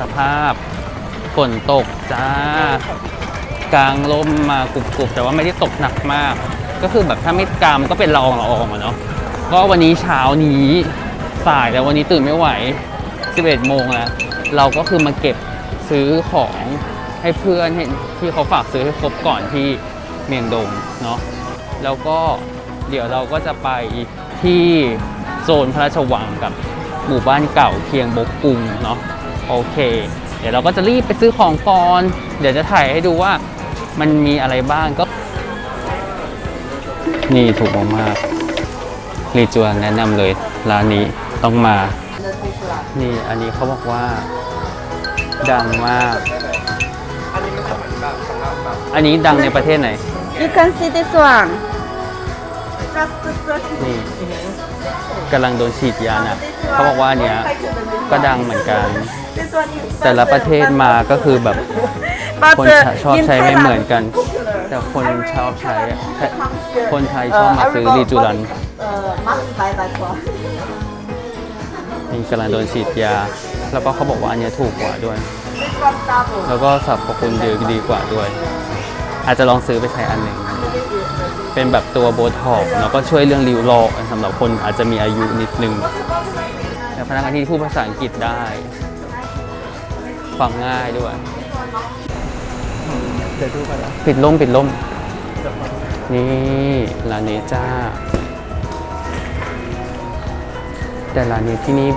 สภาพฝนตกจ้ากลางลมมากรุบๆ แต่ว่าไม่ได้ตกหนักมาก ก็คือแบบถ้าไม่กลางมันก็เป็นละอองละอองอะเนาะก็วันนี้เช้านี้สายแต่วันนี้ตื่นไม่ไหว 11 โมงแล้ว เราก็คือมาเก็บซื้อของให้เพื่อนให้ที่เขาฝากซื้อให้ครบก่อนที่เมียงดงเนาะแล้วก็เดี๋ยวเราก็จะไปที่โซนพระราชวังกับหมู่บ้านเก่าเคียงบกกุงเนาะ โอเค เดี๋ยวเราก็จะรีบไปซื้อของก่อน เดี๋ยวจะถ่ายให้ดูว่ามันมีอะไรบ้างก็ นี่ถูกมากๆรีจวนแนะนำเลย ร้านนี้ต้องมา นี่อันนี้เขาบอกว่า ดังมาก อันนี้ดังในประเทศไหน You can see this one. Just นี่กำลังโดนฉีดยานะ เขาบอกว่าอันเนี้ยก็ดังเหมือนกัน แต่ละประเทศมาก็คือแบบคนชอบใช้ไม่เหมือนกัน แต่คนชอบใช้คนไทยชอบมาซื้อรีจูรันนี่กำลังโดนฉีดยา แล้วก็เขาบอกว่าอันเนี้ยถูกกว่าด้วย แล้วก็สรรพคุณดีดีกว่าด้วย อาจจะลองซื้อไปใช้อันหนึ่ง เป็นแบบตัวโบท็อกแล้วก็ช่วยเรื่องริ้วรอยสำหรับคนอาจจะมีอายุนิดนึง แต่พนักงานที่พูดภาษาอังกฤษได้ฟังง่ายด้วย เดี๋ยวดูกันนะปิดล่มปิดล่ม นี่ร้านนี้จ้า แต่ร้านนี้ที่นี่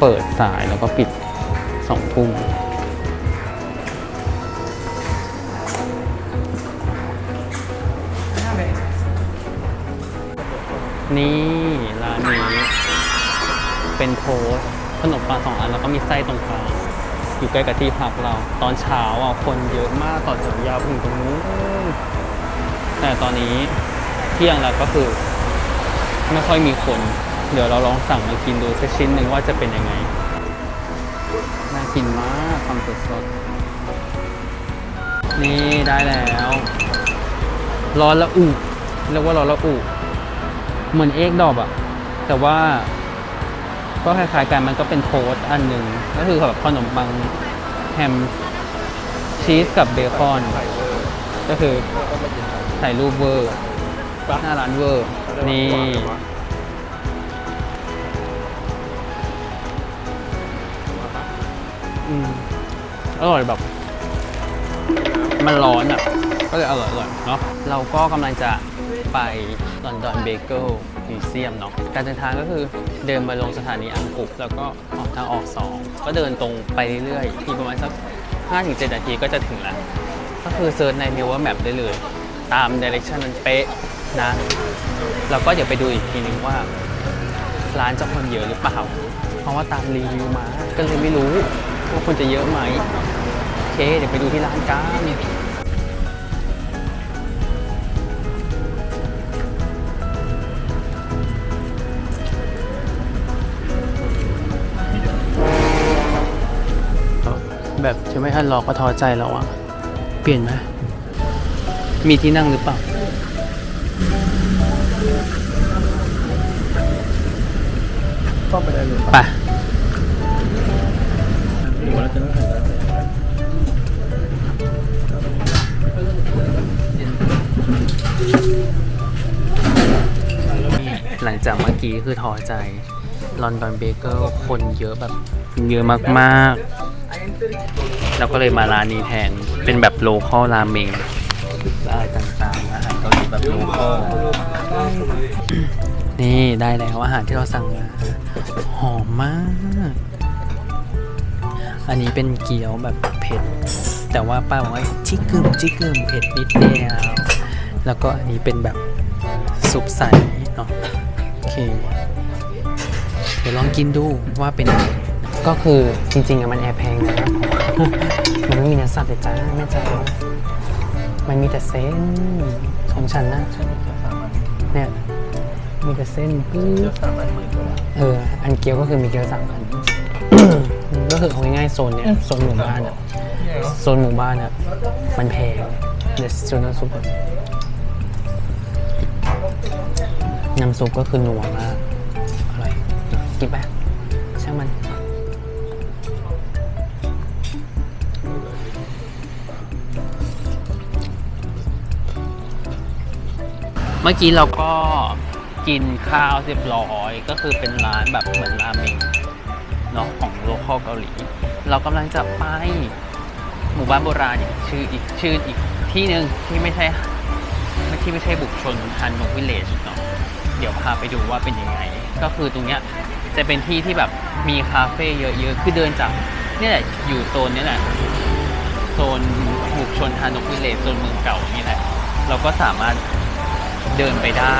เปิดสายแล้วก็ปิดสองทุ่มนี่ร้านนี้ เป็นโทสขนมปังสองอันแล้วก็มีไส้ตรงกลางอยู่ใกล้กับที่พักเรา ตอนเช้าอะคนเยอะมากต่อแถวยาวไปถึงตรงนู้นแต่ตอนนี้เที่ยงแล้วก็คือไม่ค่อยมีคน เดี๋ยวเราลองสั่งมากินดูสักชิ้นหนึ่งว่าจะเป็นยังไง น่ากินมากความสดสดนี่ได้แล้วร้อนละอุเรียกว่าร้อนละอุเหมือนเอ็กดอบอะแต่ว่า ก็คล้ายๆกันมันก็เป็นโทส์อันหนึ่งก็คือแบบขนมปังแฮมชีสกับเบคอน ก็คือถ่ายรูปเวอร์หน้าร้านเวอร์ นี่อืมอร่อยแบบ มันร้อนอะ ก็เลยอร่อยอร่อยเนาะเราก็กำลังจะ ไปลอนดอนเบเกิลมิวเซียมเนาะการเดินทางก็คือเดินมาลงสถานีอังกุกแล้วก็ออกทางออกสองก็เดินตรงไปเรื่อยๆอีกประมาณสัก 5-7 นาทีก็จะถึงแล้วก็คือเซิร์ชใน n ิว r Map ได้เลย ตามดิเรกชันนั้นเป๊ะนะแล้วก็เดี๋ยวไปดูอีกทีนึงว่า ร้านจะคนเยอะหรือเปล่า เพราะว่าตามรีวิวมา ก็เลยไม่รู้ว่าคนจะเยอะไหมโอเค เดี๋ยวไปดูที่ร้านกัน แบบจะไม่ทันรอก็ท้อใจแล้วอะเปลี่ยนไหมมีที่นั่งหรือเปล่าต้องไปได้เลยไปหรือว่าเราจะต้องถ่ายได้หลังจากเมื่อกี้คือท้อใจลอนดอนเบเกิลคนเยอะแบบเยอะมากๆ แล้วก็เลยมาร้านนี้แทน เป็นแบบโลคอลราเมงและอะไรต่างๆ อาหารเกาหลีแบบโลคอลนี่ได้แล้วอาหารที่เราสั่งมา หอมมาก อันนี้เป็นเกี๊ยวแบบเผ็ด แต่ว่าป้าบอกว่าชิคกึมชิคกึมเผ็ดนิดเดียว แล้วก็อันนี้เป็นแบบซุปใสเนาะ โอเค เดี๋ยวลองกินดูว่าเป็นยังไง ก็คือจริงๆอะมันแอบแพงนะ มันไม่มีเนื้อสัตว์เลยจ้าแม่จ๋ามันมีแต่เส้นของฉันนะเนี่ยมีแต่เส้นปื๊เดี๋ยวดสามอันหมื่นกว่าบาทเออ อันเกี๊ยวก็คือมีเกี๊ยวสามอันก็คือเอาง่ายๆโซนเนี้ยโซนหมู่บ้านอะโซนหมู่บ้านอะมันแพงเดี๋ยวโซนน้ำซุปอะน้ำซุปก็คือนัวมากกินไปช่างมัน มื่อกี้เราก็กินข้าวเรียบร้อยก็คือเป็นร้านแบบเหมือนราเมงเนาะของโลคอลเกาหลี เรากำลังจะไปหมู่บ้านโบราณอีกชื่ออีกชื่ออีกที่หนึ่งที่ไม่ใช่ไม่ที่ไม่ใช่บุกชนฮันนกวิลเลจเนาะเดี๋ยวพาไปดูว่าเป็นยังไง ก็คือตรงเนี้ยจะเป็นที่ที่แบบมีคาเฟ่เยอะๆ คือเดินจากเนี่ยแหละอยู่โซนเนี้แหละโซนบุกชนฮานกวิลเลจโซนเมืองเก่านี่แหละ เราก็สามารถ เดินไปได้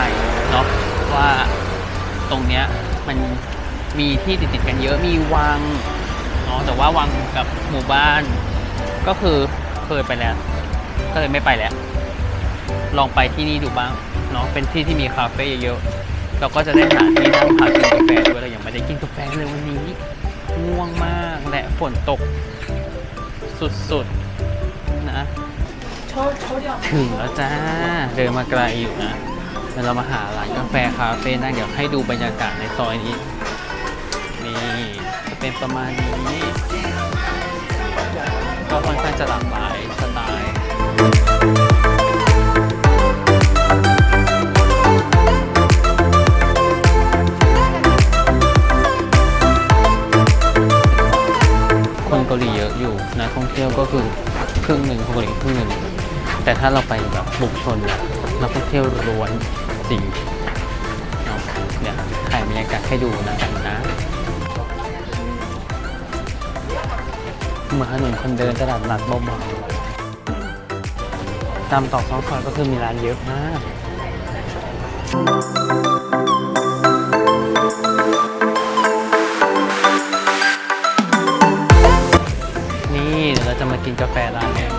เนาะว่าตรงเนี้ยมันมีที่ติดติดกันเยอะมีวังเนาะแต่ว่าวังกับหมู่บ้าน ก็คือเคยไปแล้ว ก็เลยไม่ไปแล้ว ลองไปที่นี่ดูบ้างเนาะเป็นที่ที่มีคาเฟ่เยอะๆเราก็จะได้หาที่นั่งพักกินกาแฟด้วยเรายังไม่ได้กินกาแฟเลยวันนี้ง่วงมากและฝนตก สุดๆนะ ถึงแล้วจ้า เดินมาไกลอยู่นะเดี๋ยวเรามาหาร้านกาแฟคาเฟ่นั่งเดี๋ยวให้ดูบรรยากาศในซอยนี้ นี่จะเป็นประมาณนี้ ก็ค่อนข้างจะหลากหลายสไตล์คนเกาหลีเยอะอยู่นักท่องเที่ยวก็คือครึ่งหนึ่งคนเกาหลีครึ่งหนึ่ง แต่ถ้าเราไปแบบบุกชนเนี่ยนักท่องเที่ยวล้วนจริงเนาะเดี๋ยวถ่ายบรรยากาศให้ดูนะกันนะ เหมือนถนนคนเดินตลาดนัดเบาๆตามตอกซอกซอยก็คือมีร้านเยอะมากนี่เดี๋ยวเราจะมากินกาแฟร้านนี้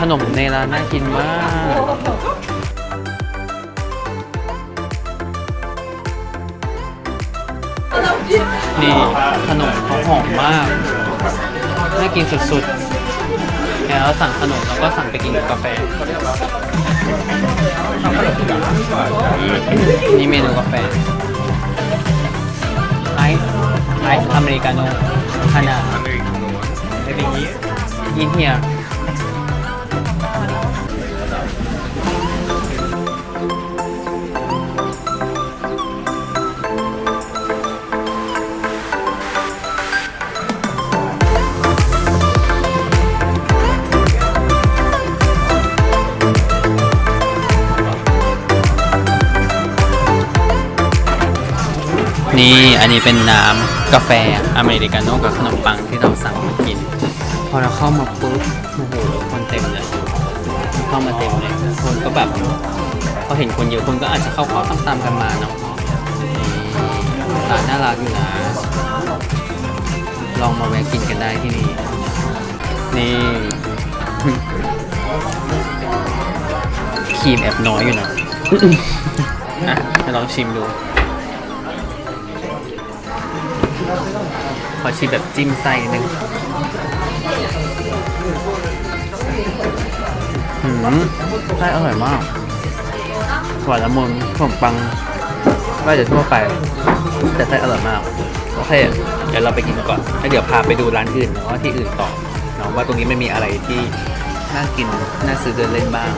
ขนมในร้านน่ากินมาก นี่ขนมเขาหอมมาก น่ากินสุดๆ แล้วสั่งขนมแล้วก็สั่งไปกินกับกาแฟ นี่เมนูกาแฟ ไอซ์ไอซ์อเมริกาโน่ขนาด Maybe here? in here นี่ อันนี้เป็นน้ำกาแฟอเมริกาโน่กับขนมปังที่เราสั่งมากิน พอเราเข้ามาปุ๊บโอ้โหคนเต็มเลยเข้ามาเต็มเลยคนก็แบบพอเห็นคนเยอะคนก็อาจจะเข้าเข้าตามๆกันมาเนาะนี่ร้านน่ารักอยู่นะ ลองมาแวะกินกันได้ที่นี่ นี่ครีมแอบน้อยอยู่นะอะจะลองชิมดู ขอชิมแบบจิ้มไส้นิดนึงหืมไส้อร่อยมาก หวานละมุนขนมปังว่าจะทั่วไป แต่ไส้อร่อยมาก โอเค เดี๋ยวเราไปกินก่อนแล้วเดี๋ยวพาไปดูร้านอื่นเนาะที่อื่นต่อเนาะว่าตรงนี้ไม่มีอะไรที่น่ากิน น่าซื้อเดินเล่นบ้าง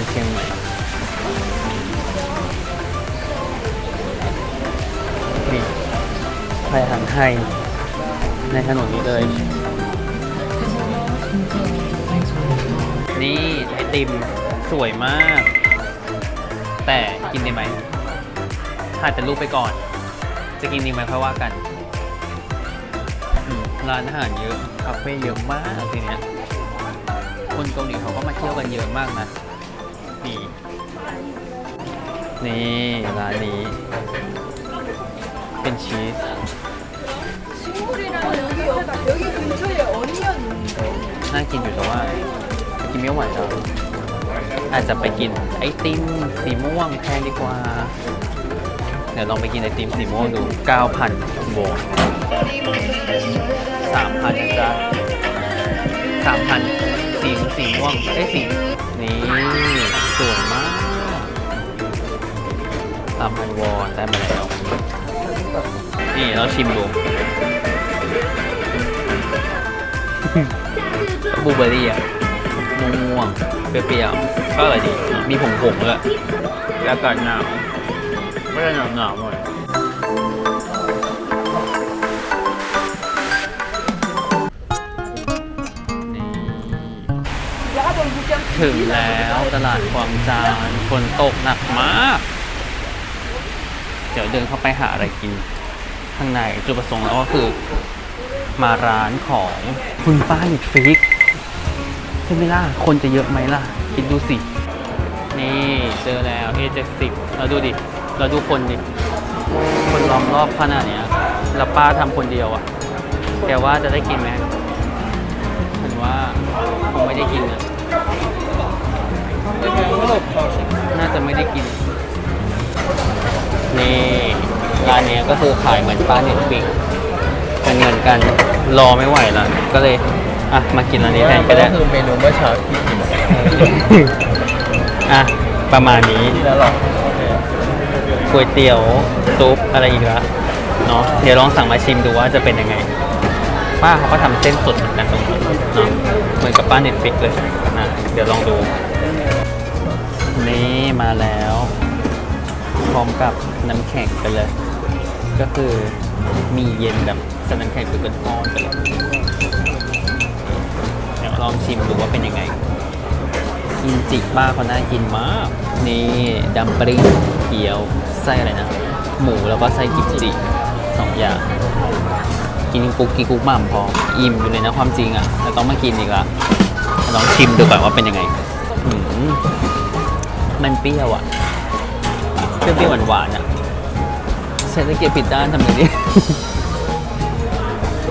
านเชียงใหม่นี่ไทยอาหารไทย ในถนนนี้เลย นี่ไอติมสวยมาก แต่กินได้ไหมถ่ายแต่รูปไปก่อน จะกินดีไหมค่อยว่ากันร้านอาหารเยอะ คาเฟ่เยอะมากทีเนี้ย คนเกาหลีเขาก็มาเที่ยวกันเยอะมากนะ นี่ นี่ร้านนี้ เป็นชีส 식물이랑 여기 옆에다 여기 근처에 어니언 있는데 น่ากินอยู่แต่ว่ากินไม่ไหวแล้วอาจจะไปกินไอติมสีม่วงแพงดีกว่า เดี๋ยวลองไปกินไอติมสีม่วงดู 9,000โวลต์3,000นะจ๊ะ3,000สีสีม่วงไอ้ยสีนี่ส 3,000วอนได้มาแล้ว นี่เราชิมดูบลูเบอร์รี่อะม่วงๆเปรี้ยวๆก็อร่อยดี มีผงผงๆด้วยแล้วก็หนาวไม่ได้หนาวหนาวๆหน่อยนี่ถึงแล้วตลาดควางจานฝนตกหนักมากเดี๋ยวเดินเข้าไปหาอะไรกินข้างในจุดประสงค์แล้วก็คือมาร้านของคุณป้าหนิดฟิกใช่ไหมล่ะ คนจะเยอะไหมล่ะ คิดดูสิ นี่เจอแล้ว A70 เราดูดิ เราดูคนดิ คนล้อมรอบขนาดเนี้ยแล้วป้าทำคนเดียวอะ่ะแกว่าจะได้กินไหมเห็นว่าคงไม่ได้กินอะน่าจะไม่ได้กิน นี่ร้านเนี้ยก็คือขายเหมือนป้าเน็ตฟิกเป็นเงินกันรอไม่ไหวแล้วก็เลยอะมากินอันนี้แทนก็ได้ คือเมนูเมื่อเช้าที่กินอะประมาณนี้ที่แล้วหรอก๋วยเตี๋ยวซุปอะไรอีกละเนาะเดี๋ยวลองสั่งมาชิมดูว่าจะเป็นยังไง ป้าเขาก็ทำเส้นสดเหมือนกันตรงนี้เนาะเหมือนกับป้าเน็ตฟิกเลยนะเดี๋ยวลองดู นี่มาแล้ว พร้อมกับ น้ำแข็งไปเลย ก็คือมีเย็นแบบส่น้ำแข็งเป็นก้อนๆไปเลยเดี๋ยวลองชิมดูว่าเป็นยังไงกินจิบ้าเขาน่ากินมาก นี่ดัมปริงเกี๊ยวไส้อะไรนะ หมูแล้วก็ไส้กิมจิสองอย่าง กินกุ๊กกิกุ๊กหม่ำพออิ่มอยู่เลยนะความจริงอะแต่ต้องมากินอีกละลองชิมดูก่อนว่าเป็นยังไงมมันเปรี้ยวอะ เปรี้ยวหวานๆอะ เศรษฐกิจผิดด้านทำไงดี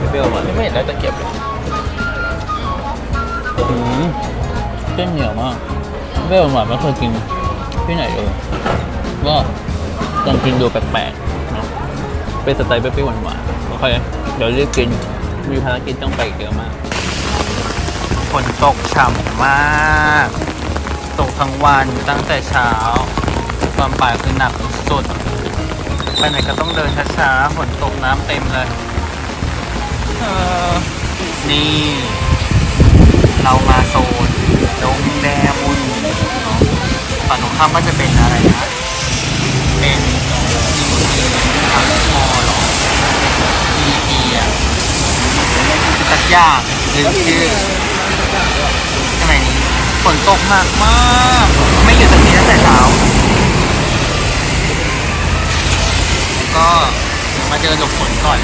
เปรี้ยวหวานไม่เห็นได้ตะเกียบเลยอืมเส้นเหนียวมากเปรี้ยวหวานๆไม่เคยกินที่ไหนเลยก็ลองกินดูแปลกๆเนาะเป็นสไตล์เปรี้ยวๆหวานๆโอเคเดี๋ยวรีบกินมีภารกิจต้องไปอีกเยอะมากฝนตกฉ่ำมาก ตกทั้งวันตั้งแต่เช้า ตอนบ่ายคือหนักสุด ไปไหนก็ต้องเดินช้าๆฝนตกน้ำเต็มเลยเออนี่ เรามาโซนดงแดมุนเนาะฝั่งตรงข้ามก็จะเป็นอะไรนะเป็นอีพีทังมอหรออีพีอะสักอย่างลืมชื่อข้างในนี้ฝนตกหนักมาก ไม่หยุดสักทีตั้งแต่เช้า ก็มาเดินหลบฝนก่อน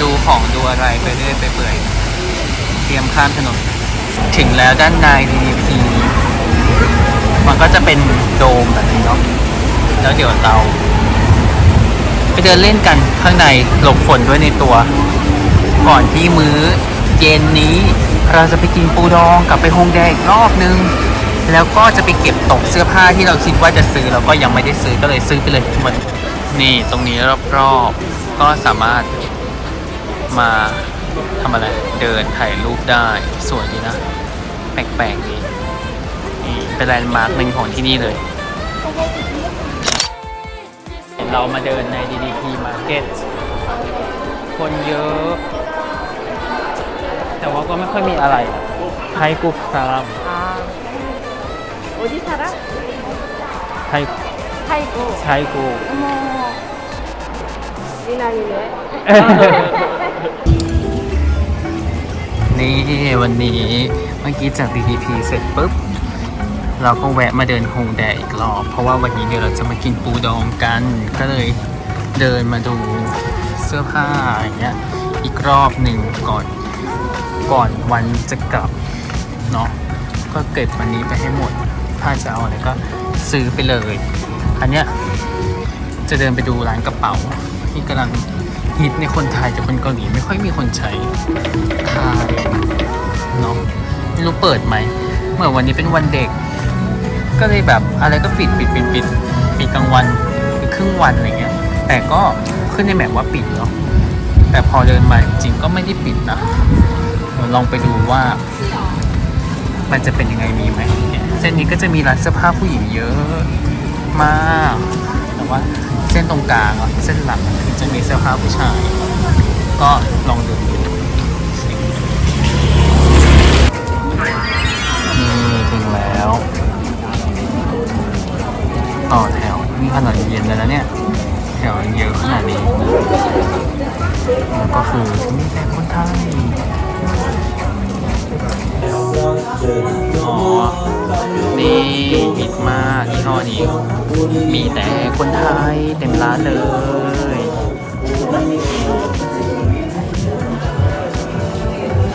ดูของดูอะไรไปเรื่อยไปเปื่อยเตรียมข้ามถนน ถึงแล้วด้านใน DDP มันก็จะเป็นโดมแบบนี้เนาะแล้วเดี๋ยวเรา ไปเดินเล่นกันข้างในหลบฝนด้วยในตัว ก่อนที่มื้อเย็นนี้เราจะไปกินปูดองกลับไปฮงแดอีกรอบนึง แล้วก็จะไปเก็บตกเสื้อผ้าที่เราคิดว่าจะซื้อเราก็ยังไม่ได้ซื้อก็เลยซื้อไปเลยหมดนี่ตรงนี้รอบๆก็สามารถมาทำอะไรเดินถ่ายรูปได้สวยดีนะ แปลกๆดีนี่เป็นแลนด์มาร์คหนึ่งของที่นี่เลย เรามาเดินใน DDP Market คนเยอะ แต่ว่าก็ไม่ค่อยมีอะไรไทยกุ๊กครับ 어디 살아? ไทย 타이고 ไทยกุ๊ก 어머 미남이네 นี่วันนี้เมื่อกี้จาก DDP เสร็จปุ๊บ เราก็แวะมาเดินฮงแดอีกรอบ เพราะว่าวันนี้เดี๋ยวเราจะมากินปูดองกัน ก็เลยเดินมาดูเสื้อผ้าอย่างเงี้ยอีกรอบหนึ่งก่อนก่อนวันจะกลับเนาะก็เก็บวันนี้ไปให้หมด ถ้ าจะเอาอะไรก็ซื้อไปเลย อันเนี้ยจะเดินไปดูร้านกระเป๋า ที่กำลังฮิตในคนไทยแต่คนเกาหลีไม่ค่อยมีคนใช้คายเนาะไม่รู้เปิดไหมเมื่อวันนี้เป็นวันเด็ก ก็เลยแบบอะไรก็ปิดปิดปิดปิดปิดกลางวันปิดครึ่งวันอะไรเงี้ย แต่ก็ขึ้นในแมปว่าปิดเนาะแต่พอเดินมาจริงๆก็ไม่ได้ปิดนะลองไปดูว่า มันจะเป็นยังไงมีไหมเส้นนี้ก็จะมีร้านเสื้อผ้าผู้หญิงเยอะมาก แต่ว่าเส้นตรงกลางเส้นหลักคือจะมีเสื้อผ้าผู้ชาย ก็ลองดูสินี่ถึงแล้ว ต่อแถวนี่ขนาดเย็นแล้วนะเนี่ย แถวเยอะขนาดนี้แล้วก็คือมีแต่คนไทย อ๋อนี่ฮิตมากยี่ห้อนี้ มีแต่คนไทยเต็มร้านเลย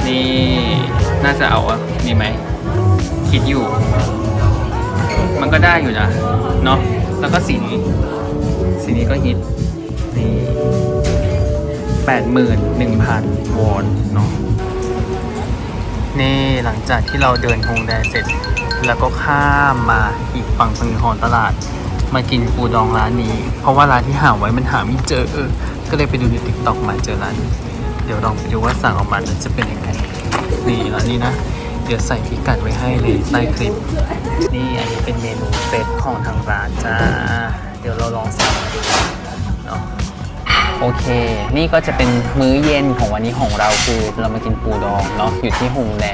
นี่น่าจะเอาอะมีไหม คิดอยู่ มันก็ได้อยู่นะ เนาะแล้วก็สีนี้สีนี้ก็ฮิตนี่แปดหมื่นหนึ่งพันวอนเนาะ นี่หลังจากที่เราเดินฮงแดเสร็จ แล้วก็ข้ามมาอีกฝั่งหนึ่งขอตลาด มากินปูดองร้านนี้ เพราะว่าร้านที่หาไว้มันหาไม่เจอเออก็เลยไปดูในติ๊กต็อกมาเจอร้านนี้เดี๋ยวลองไปดูว่าสั่งออกมาแล้วจะเป็นยังไงนี่ร้านนี้นะ เดี๋ยวใส่พิกัดไว้ให้ในใต้คลิป นี่อันนี้เป็นเมนูเซตของทางร้านจ้า เดี๋ยวเราลองสั่งดู โอเค นี่ก็จะเป็นมื้อเย็นของวันนี้ของเราคือเรามากินปูดองเนาะอยู่ที่ฮงแล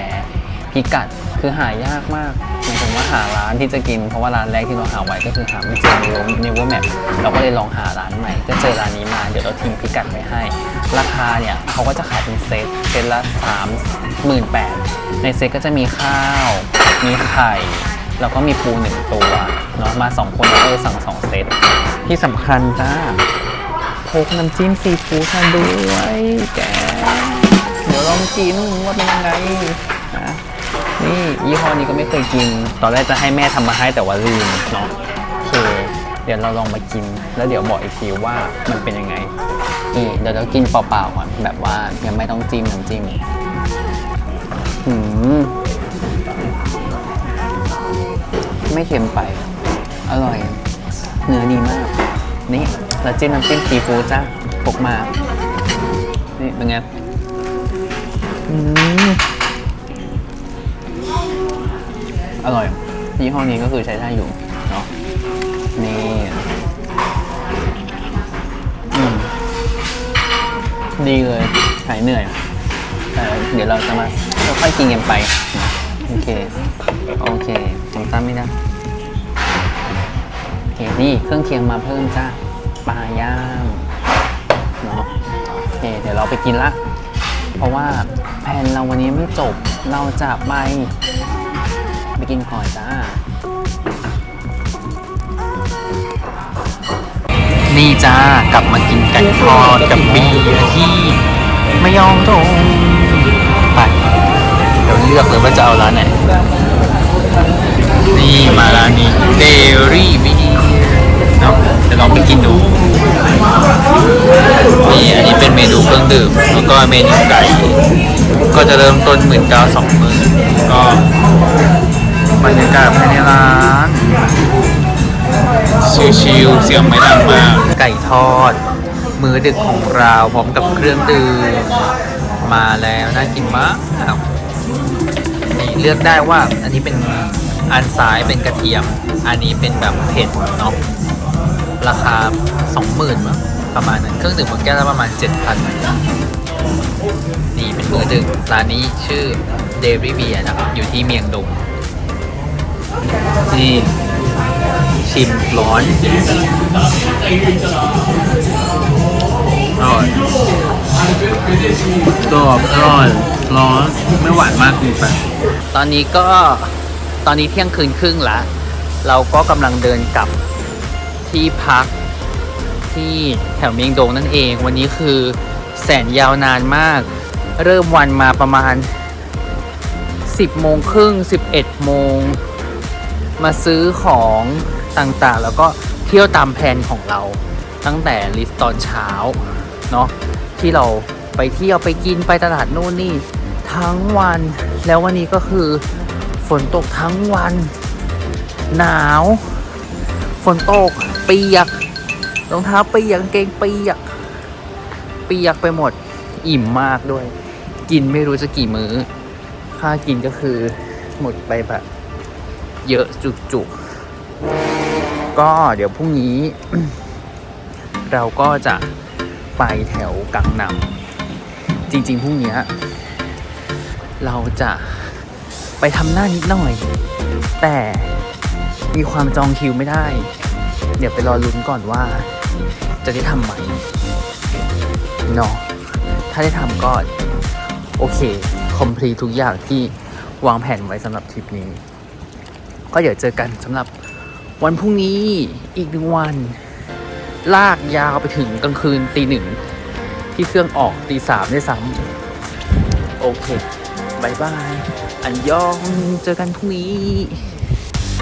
พิกัดคือหายากมากหมายถึงว่าหาร้านที่จะกินเพราะว่าร้านแรกที่เราหาไว้ก็คือหาไม่เจอในในเวอร์แมปเราก็เลยลองหาร้านใหม่ ก็เจอร้านนี้มาเดี๋ยวเราทิ้งพิกัดไว้ให้ ราคาเนี่ยเขาก็จะขายเป็นเซตเซตละ3 8 0 0 0ในเซตก็จะมีข้าว มีไข่แล้วก็มีปูหนึ่งตัวเนาะมาสองคนเราก็เลยสั่งสองเซตที่สำคัญจ้า พกน้ำจิ้มซีฟู้ดมาด้วยแก เดี๋ยวลองกินว่าเป็นยังไงนะนี่ยี่ห้อนี้ก็ไม่เคยกิน ตอนแรกจะให้แม่ทำมาให้แต่ว่าลืมเนาะโอเคเดี๋ยวเราลองมากิน แล้วเดี๋ยวบอกอีกทีว่ามันเป็นยังไงนี่เดี๋ยวเรากินเปล่าๆก่อนแบบว่ายังไม่ต้องจิ้มน้ำจิ้มหืมไม่เค็มไป อร่อย เนื้อดีมาก นี่ แล้วจิ้มน้ำจิ้มซีฟู้ดจ้าพกมา นี่เป็นไงอืมอร่อยยี่ห้อนี้ก็คือใช้ได้อยู่เนาะนี่อืมดีเลยหายเหนื่อยแต่เดี๋ยวเราจะมาค่อยๆกินกันไป โอเค โอเคจำตั้มไม่ได้โอเคนี่เครื่องเคียงมาเพิ่มจ้า ปลาย่างเนาะโอเคเดี๋ยวเราไปกินละ เพราะว่าแผนเราวันนี้ไม่จบเราจะไปไปกินก่อนจ้า นี่จ้ากลับมากินไก่ทอดกับเบียร์ที่ไม่ยอมตรงไปเดี๋ยวเลือกเลยว่าจะเอาร้านไหน นี่มาร้านนี้เดรี่บี เนาะเดี๋ยวลองไปกินดูนี่อันนี้เป็นเมนูเครื่องดื่มแล้วก็เมนูไก่ก็จะเริ่มต้นหมื่นเก้าสองหมื่นก็บรรยากาศภายในร้านชิวๆเสียงไม่ดังมากไก่ทอด มือดึกของเราพร้อมกับเครื่องดื่มมาแล้วน่ากินมากนี่เลือกได้ว่าอันนี้เป็นอันซ้ายเป็นกระเทียม อันนี้เป็นแบบเผ็ดเนาะ ราคา 20,000มั้งประมาณนั้น เครื่องดื่มหมดแก้วละประมาณ 7,000 นี่เป็นมือดึกร้านนี้ชื่อเดริเบียนะครับ อยู่ที่เมียงดง นี่ชิมร้อนอร่อยกรอบอร่อยร้อนไม่หวานมากเกินไปตอนนี้ก็ตอนนี้เที่ยงคืนครึ่งละ เราก็กำลังเดินกลับ ที่พักที่แถวเมียงดงนั่นเอง วันนี้คือแสนยาวนานมาก เริ่มวันมาประมาณ 10โมงครึ่ง11โมงมาซื้อของต่างๆ แล้วก็เที่ยวตามแผนของเราตั้งแต่ลิสต์ตอนเช้าเนาะที่เราไปเที่ยวไปกินไปตลาดนู่นนี่ ทั้งวันแล้ววันนี้ก็คือฝนตกทั้งวัน หนาว นตก เปียก รองเท้าเปียกกางเกงเปียก เปียกไปหมด อิ่มมากด้วย กินไม่รู้จะกี่มื้อ ค่ากินก็คือหมดไปแบบ เยอะจุกๆ ก็เดี๋ยวพรุ่งนี้ เราก็จะไปแถวกังนำจริงๆพรุ่งนี้เราจะไปทำหน้านิดหน่อย แต่ มีความจองคิวไม่ได้ เดี๋ยวไปรอลุ้นก่อนว่า จะได้ทำไหมเนาะถ้าได้ทำก็ โอเค คอมพลีทุกอย่างที่วางแผนไว้สำหรับทริปนี้ ก็เดี๋ยวเจอกันสำหรับวันพรุ่งนี้อีกหนึ่งวัน ลากยาวไปถึงกลางคืนตีหนึ่ง ที่เครื่องออกตีสามได้ซ้ำโอเคบายบาย อันยอง เจอกันพรุ่งนี้